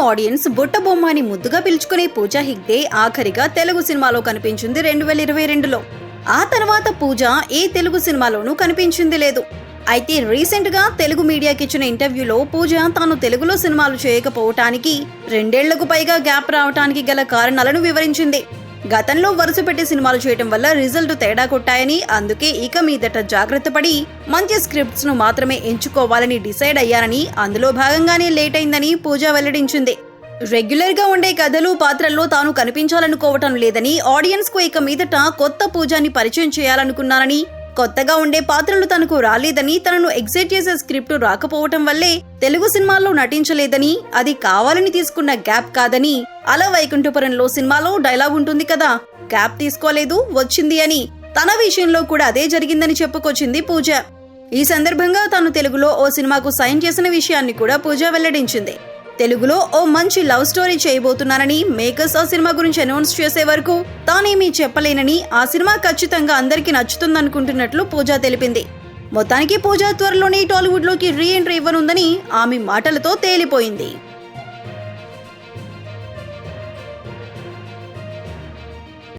Audience బుట్టబొమ్మ అని ముద్దుగా పిలుచుకునే పూజా హిగ్డే ఆఖరిగా తెలుగు సినిమాలో కనిపించింది రెండు వేల ఇరవై రెండులో. ఆ తర్వాత పూజ ఏ తెలుగు సినిమాలోనూ కనిపించింది లేదు. అయితే రీసెంట్గా తెలుగు మీడియాకి ఇచ్చిన ఇంటర్వ్యూలో పూజ తాను తెలుగులో సినిమాలు చేయకపోవటానికి రెండేళ్ళకు పైగా గ్యాప్ రావటానికి గల కారణాలను వివరించింది. గతంలో వరుసపెట్టి సినిమాలు చేయటం వల్ల రిజల్ట్ తేడా కొట్టాయని అందుకే ఇక మీదట జాగ్రత్త పడి మంచి స్క్రిప్ట్స్ను మాత్రమే ఎంచుకోవాలని డిసైడ్ అయ్యారని అందులో భాగంగానే లేట్ అయిందని పూజ వెల్లడించింది. రెగ్యులర్గా ఉండే కథలు పాత్రల్లో తాను కనిపించాలనుకోవటం లేదని ఆడియన్స్కు ఇక మీదట కొత్త పూజాని పరిచయం చేయాలనుకున్నానని కొత్తగా ఉండే పాత్రలు తనకు రాలేదని తనను ఎగ్జైట్ చేసే స్క్రిప్ట్ రాకపోవటం వల్లే తెలుగు సినిమాల్లో నటించలేదని అది కావాలని తీసుకున్న గ్యాప్ కాదని అలా వైకుంఠపురంలో సినిమాలో డైలాగ్ ఉంటుంది కదా గ్యాప్ తీసుకోలేదు వచ్చింది అని తన విషయంలో కూడా అదే జరిగిందని చెప్పుకొచ్చింది పూజ. ఈ సందర్భంగా తాను తెలుగులో ఓ సినిమాకు సైన్ చేసిన విషయాన్ని కూడా పూజ వెల్లడించింది. తెలుగులో ఓ మంచి లవ్ స్టోరీ చేయబోతున్నానని మేకర్స్ ఆ సినిమా గురించి అనౌన్స్ చేసే వరకు తానేమీ చెప్పలేనని ఆ సినిమా ఖచ్చితంగా అందరికీ నచ్చుతుందనుకుంటున్నట్లు పూజా తెలిపింది. మొత్తానికి పూజా త్వరలోనే టాలీవుడ్లోకి రీ ఎంట్రీ ఇవ్వనుందని ఆమె మాటలతో తేలిపోయింది.